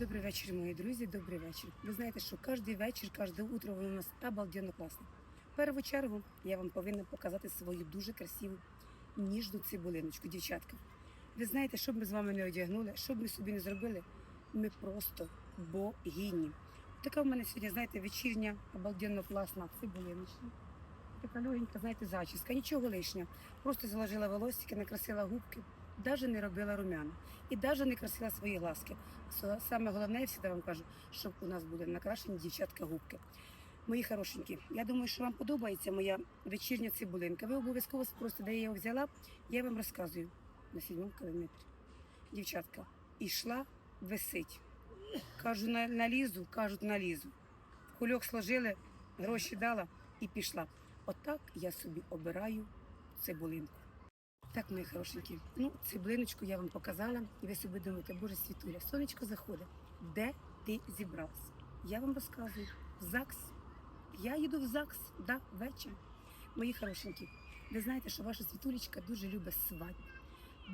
Добрий вечір, мої друзі. Добрий вечір. Ви знаєте, що кожен вечір, кожне утро воно у нас обалденно класно. В першу чергу я вам повинна показати свою дуже красиву ніжну цибулиночку, дівчатка. Ви знаєте, що б ми з вами не одягнули, що б ми собі не зробили, ми просто богині. Така в мене сьогодні, знаєте, вечірня, обалденно класна цибулиночка. Така легенька, знаєте, зачіска, нічого лишнього. Просто заложила волосики, накрасила губки, навіть не робила румяна. І навіть не красила свої глазки. Саме головне, я завжди вам кажу, щоб у нас були накрашені дівчатка губки. Мої хорошенькі, я думаю, що вам подобається моя вечірня цибулинка. Ви обов'язково спросите, де я його взяла. Я вам розказую на сьомому кілометрі. Дівчатка, ішла, висить. Кажу, на, налізу, кажуть, налізу. Кульок сложили, гроші дала і пішла. Отак я собі обираю цибулинку. Так, мої хорошенькі. Ну, цибулиночку я вам показала, і ви собі думаєте, боже світуля, сонечко заходить. Де ти зібрався? Я вам розказую. В ЗАГС. Я їду в ЗАГС, да, вечір. Мої хорошенькі, ви знаєте, що ваша світулечка дуже любить свадьбу.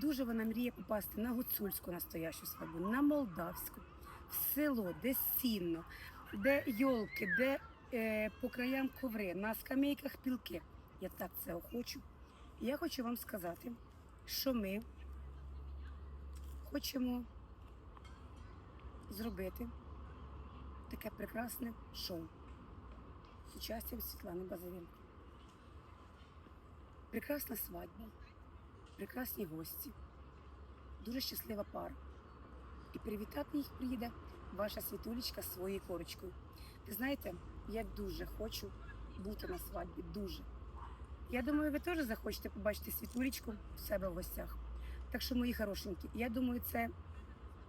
Дуже вона мріє попасти на гуцульську настоящу свадьбу, на молдавську, в село, де сінно, де йолки, де е, по краям коври, на скамейках пілки. Я так це хочу. Я хочу вам сказати, що ми хочемо зробити таке прекрасне шоу з участям Світлани Базаренко. Прекрасна свадьба, прекрасні гості, дуже щаслива пара. І привітати їх приїде ваша світулечка своєю корочкою. Ви знаєте, я дуже хочу бути на свадьбі, дуже. Я думаю, ви теж захочете побачити світулечку в себе в гостях. Так що, мої хорошенькі, я думаю, це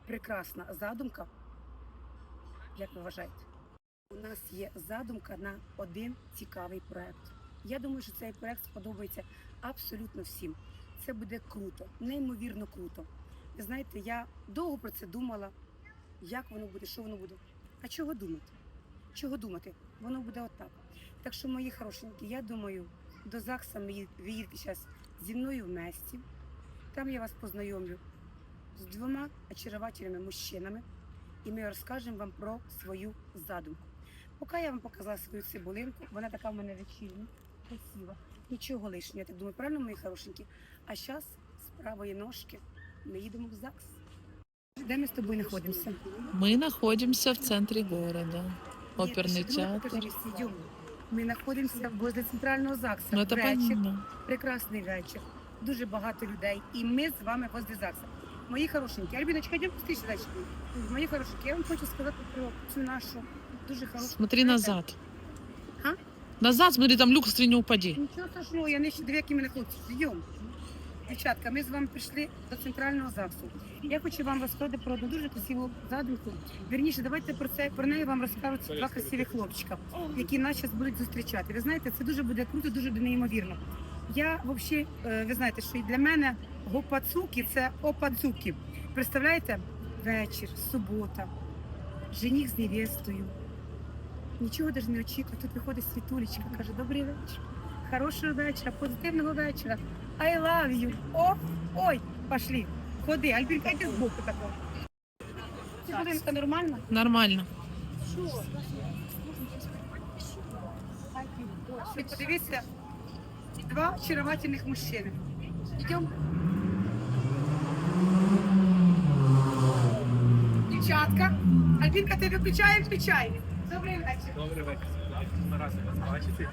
прекрасна задумка. Як ви вважаєте? У нас є задумка на один цікавий проект. Я думаю, що цей проект сподобається абсолютно всім. Це буде круто, неймовірно круто. Ви знаєте, я довго про це думала, як воно буде, що воно буде. А чого думати? Чого думати? Воно буде отак. Так що, мої хорошенькі, я думаю, до ЗАГСа ми ви їдете зараз зі мною в місті. Там я вас познайомлю з двома очаровательними мужчинами, і ми розкажемо вам про свою задумку. Поки я вам показала свою цибулинку, вона така в мене вечірня, красива, нічого лишнього, я так думаю, правильно, мої хорошенькі? А зараз з правої ножки ми їдемо в ЗАГС. Де ми з тобою знаходимося? Мы находимся в центре города. Оперный театр. Ми знаходимося возле центрального ЗАГСа. Ну Вечір. понятно. прекрасний вечір, дуже багато людей, і ми з вами возле ЗАГСа. Мої хорошенькі, Альбіночка, йдемо пустіше далі. Мої хорошенькі, я вам хочу сказати про цю нашу дуже хорошу. Смотри назад. А? Назад, смотри, там люк, не упади. Нічого страшного, я не дві, які мене хлопці. Йдемо. Дівчатка, ми з вами прийшли до центрального ЗАГСу. Я хочу вам розказати про одну дуже красиву задумку. Вірніше, давайте про це про неї вам розкажуть два красиві хлопчика, які нас зараз будуть зустрічати. Ви знаєте, це дуже буде круто, дуже неймовірно. Я взагалі, ви знаєте, що для мене гопацуки це опацуки. Представляєте? Вечір, субота, жених з невестою. Нічого навіть не очікує. Тут виходить світулечка, каже, добрий вечір. Хорошого вечора, позитивного вечора. I love you. О, ой, пошли. Ходи, Альбінка, йди збоку такого. Цибулинка нормальна? Нормально. Ти подивіться, два очаровательних мужчини. Йдемо. Дівчатка. Альбінка, ти виключає, включай. Добрий вечір. Добрий вечір. Ми раді вас бачити.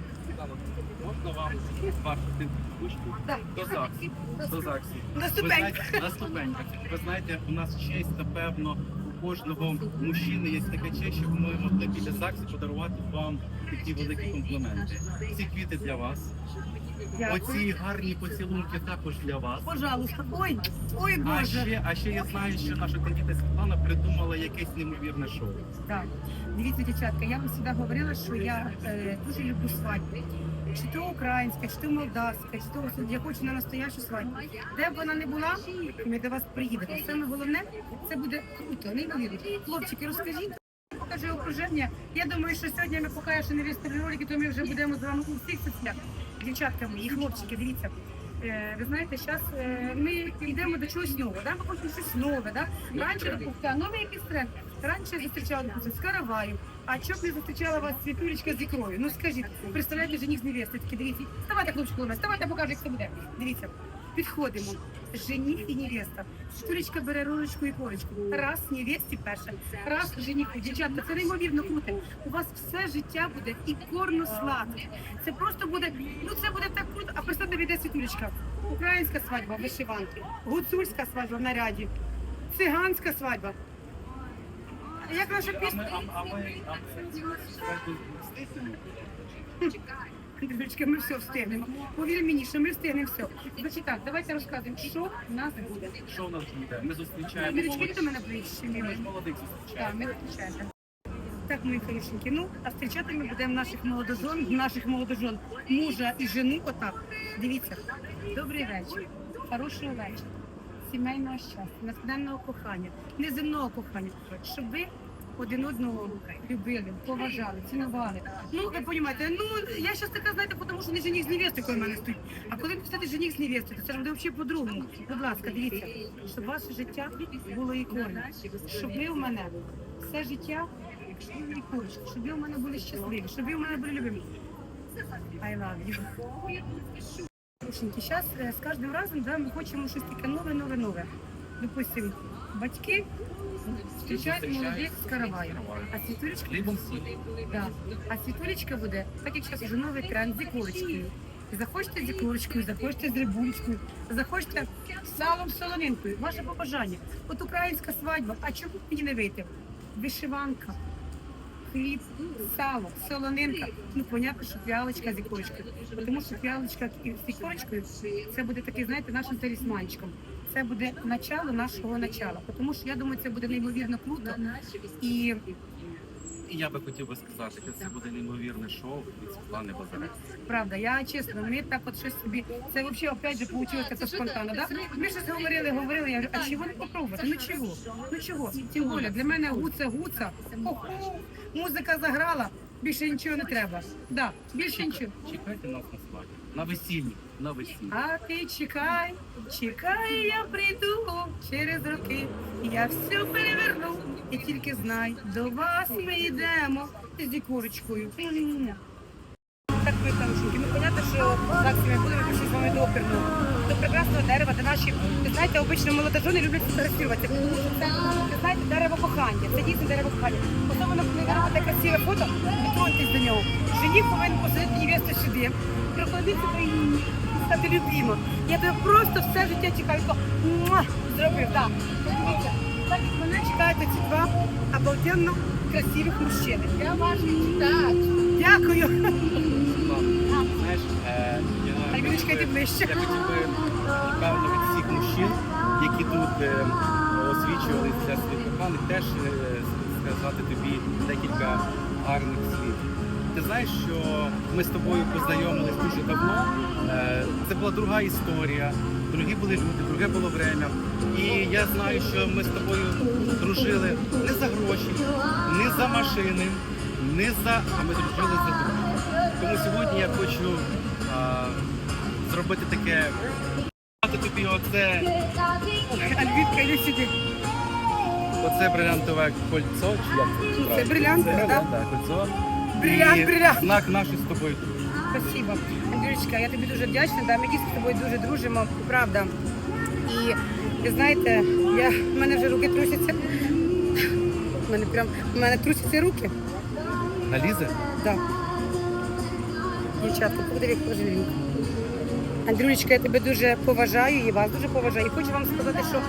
Можна вам бачити кучку до ЗАГСу? На ступеньках. Ви знаєте, у нас честь, напевно, кожного мужчини є така честь, щоб ми могли біля ЗАГСу подарувати вам такі великі компліменти. Ці квіти для вас. Дякую. Оці гарні поцілунки також для вас. Пожалуйста. Ой, ой, А ще, а ще я знаю, що наша кандидата Світлана придумала якесь неймовірне шоу. Так. Дивіться, дівчатка, я вам завжди говорила, що я е, дуже люблю свадьби. Чи то українська, чи то молдавська, чи то я хочу на настоящу свадьбу. Де б вона не була, ми до вас приїдемо. Саме головне, це буде круто, неймовірно. Хлопчики, розкажіть. Покажи окруження. Я думаю, що сьогодні ми поки що не виставили ролики, то ми вже будемо з вами у всіх соцсетях. Дівчатка мої, хлопчики, дивіться. Е, ви знаєте, зараз ми йдемо до чогось нового, да? ми хочемо щось нове. Да? Раніше новий якийсь тренд. Раніше допустим, з караваєм, а чому не зустрічала вас світулечка з ікрою? Ну скажіть, представляєте, жених з невестою, такі дивіться, ставайте, хлопчику, у нас, ставайте, покажу, як це буде. Дивіться, підходимо. Жених і невеста. Світулечка бере рулечку і корочку. Раз, невесті перша, раз, жениху. Дівчатка, це неймовірно круто. У вас все життя буде ікорно сладке. Це просто буде, ну це буде так круто. А представте, йде світулечка. Українська свадьба вишиванки, гуцульська свадьба в наряді, циганська свадьба. Як наша пісня? Дівчатки, ми все встигнемо. Повір мені, що ми встигнемо все. Значить так, давайте розказуємо, що в нас буде. Що в нас буде? Ми зустрічаємо молодих. до мене ближче. Ми ж молодих Так, ми зустрічаємо. Так, мої хорошенькі, ну, а зустрічати ми будемо наших молодожон, наших молодожон, мужа і жену, отак. Дивіться, добрий вечір, хорошого вечора, сімейного щастя, наскільного кохання, неземного кохання, щоб ви один одного любили, поважали, цінували. Ну, ви розумієте, ну, я зараз така, знаєте, тому що не жених з коли в мене стоїть. А коли ви стати жених з невестою, то це ж буде взагалі по-другому. Будь ласка, дивіться, щоб ваше життя було іконне, щоб ви у мене все життя курочки, щоб ви у мене були щасливі, щоб ви у мене були любимі. I love you. Слушайте, зараз з кожним разом да, ми хочемо щось таке нове, нове, нове. Допустим, батьки зустрічають молодих з караваєм, а світулечка. Да. А світулечка буде, так як зараз вже новий тренд з ікорочкою. Захочете з ікорочкою, захочете з рибулечкою, захочете з салом, з солонинкою. Ваше побажання. От українська свадьба, а чому б мені не вийти? Вишиванка, хліб, сало, солонинка. Ну, понятно, що піалочка з ікорочкою. Тому що піалочка з ікорочкою це буде такий, знаєте, нашим талісманчиком. Це буде начало нашого начала. Тому що я думаю, це буде неймовірно круто. І І я би хотів би сказати, що це буде неймовірне шоу від Світлани Базарек. Правда, я чесно, ми так от щось собі. Це взагалі опять же вийшло це спонтанно. Да? Ми щось говорили, говорили. Я говорю, а чого не попробувати? Ну чого? Ну чого? Тим більше, для мене гуца, гуца. Хо-хо, музика заграла, більше нічого не треба. Да, більше нічого. Чекайте нас на свадьбі. На весіллі. На весіллі. А ти чекай, чекай, я прийду через роки. Я все переверну. І тільки знай, до вас ми йдемо з дікурочкою. Так ви хорошенькі. Ну, понятно, що так ми будемо пішли з вами до оперного. До прекрасного дерева, де наші, ви знаєте, обично молодожони люблять фотографуватися. Тому що це, ви знаєте, дерево кохання. Це дійсно дерево кохання. Особливо, коли ви робите красиве фото, відтроньтесь до нього. Жених повинен посадити невесту сюди, прикладитися до її стати любимо. Я тебе просто все життя чекаю, муа, зробив, так. Подивіться, так як ці два обалденно красивих мужчини. Я ваш читач. Дякую. Знаєш, е, я Альбіночка, йди ближче. Я хотів би, напевно, від всіх мужчин, які тут е, освічували для своїх коханих, теж е, сказати тобі декілька гарних слів. Ти знаєш, що ми з тобою познайомились дуже давно. Це була друга історія, другі були люди, друге було время. І я знаю, що ми з тобою дружили не за гроші, не за машини, не за, а ми дружили за дружбу. Тому сьогодні я хочу а, зробити таке. Тобі оце, Альбітка, йди сюди. оце брилянтове кольцо. Чи як це? Брилянтове, Це, да? да, кольцо. Брилянт, брилянт. Знак нашої з тобою. Спасибо. Андрюшечка, я тобі дуже вдячна. Да, ми дійсно з тобою дуже дружимо, правда. І ви знаєте, я, в мене вже руки трусяться. У мене прям, у мене трусяться руки. Налізе? Да. Дівчатка, подиви, пожалінка. Андрюлечка, я тебе дуже поважаю і вас дуже поважаю. І хочу вам сказати, що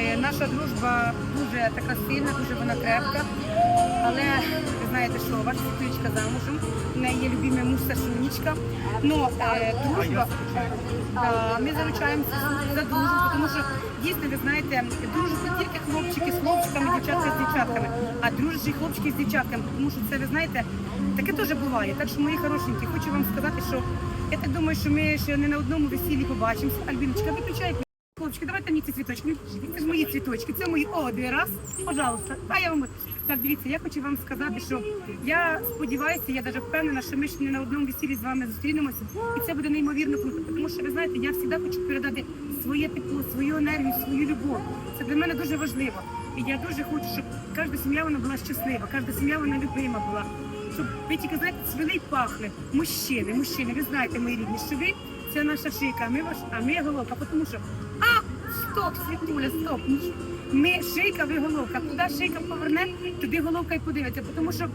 е, наша дружба дуже така сильна, дуже вона крепка. Але ви знаєте, що ваша світулечка замужем, неї є любимий муж Сашунечка. Ну, е, дружба, да, ми заручаємося за дружбу, тому що дійсно, ви знаєте, дружать не тільки хлопчики з хлопчиками, дівчатка з дівчатками, а дружать і хлопчики з дівчатками, тому що це, ви знаєте, таке теж буває. Так що, мої хорошенькі, хочу вам сказати, що я так думаю, що ми ще не на одному весіллі побачимося. Альбіночка, виключай хлопчики, давайте мені ці цвіточки. Це ж мої цвіточки, це мої о, раз. Пожалуйста. А я вам так дивіться, я хочу вам сказати, що я сподіваюся, я навіть впевнена, що ми ще не на одному весіллі з вами зустрінемося, і це буде неймовірно круто. Тому що ви знаєте, я завжди хочу передати своє тепло, свою енергію, свою любов. Це для мене дуже важливо. І я дуже хочу, щоб кожна сім'я вона була щаслива, кожна сім'я вона любима була. Щоб ви тільки знаєте, цвіли й пахли. Мужчини, мужчини, ви знаєте, мої рідні, що ви це наша шийка, а ми ваш, а ми головка. Тому що стоп, світуля, стоп. Ми шийка, ви головка. Куди шийка поверне, туди головка й подивиться. Тому що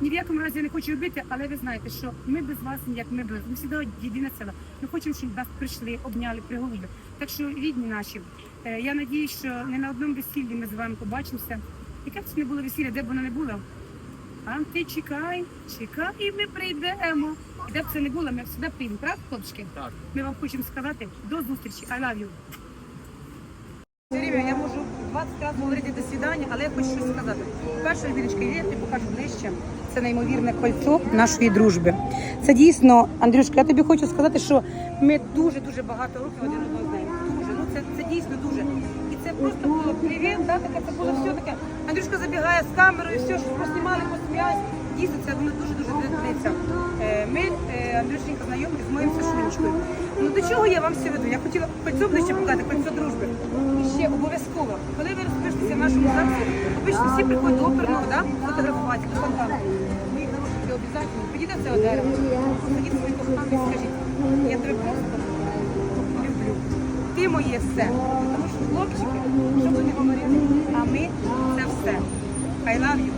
ні в якому разі я не хочу робити, але ви знаєте, що ми без вас ніяк не без. Ми завжди єдине село. Ми хочемо, щоб вас прийшли, обняли, приголубили. Так що рідні наші, е, я надію, що не на одному весіллі ми з вами побачимося. Яке б це не було весілля, де б воно не було. А ти чекай, чекай, і ми прийдемо. Де б це не було, ми завжди прийдемо, правда, хлопчики? Так. Ми вам хочемо сказати до зустрічі. I love you. Все время я можу 20 разів говорити до свідання, але я хочу щось сказати. Перша вірочка, я тобі покажу ближче. Це неймовірне кольцо нашої дружби. Це дійсно, Андрюшка, я тобі хочу сказати, що ми дуже-дуже багато років один одного знаємо. Дуже. Ну це, це дійсно дуже. І це просто було привіт, да, таке, це було все таке. Андрюшка забігає з камерою, все, що поснімали, посміялись. Дійсно, це воно дуже-дуже длиться. Е, Ми, е, Андрюшенька, знайомі з моїм Сашунечкою. Ну до чого я вам все веду? Я хотіла кольцо ближче показати, кольцо дружби. Обов'язково, коли ви розпишетеся в нашому ЗАГСі, обично всі приходять до оперного, да, фотографувати, до фонтану. Мої хороші, обов'язково, підійдете це дерево, посадіть свої кохані і скажіть, я тебе просто люблю. Ти моє все. Тому що хлопчики, що вони говорили, а ми це все. I love you.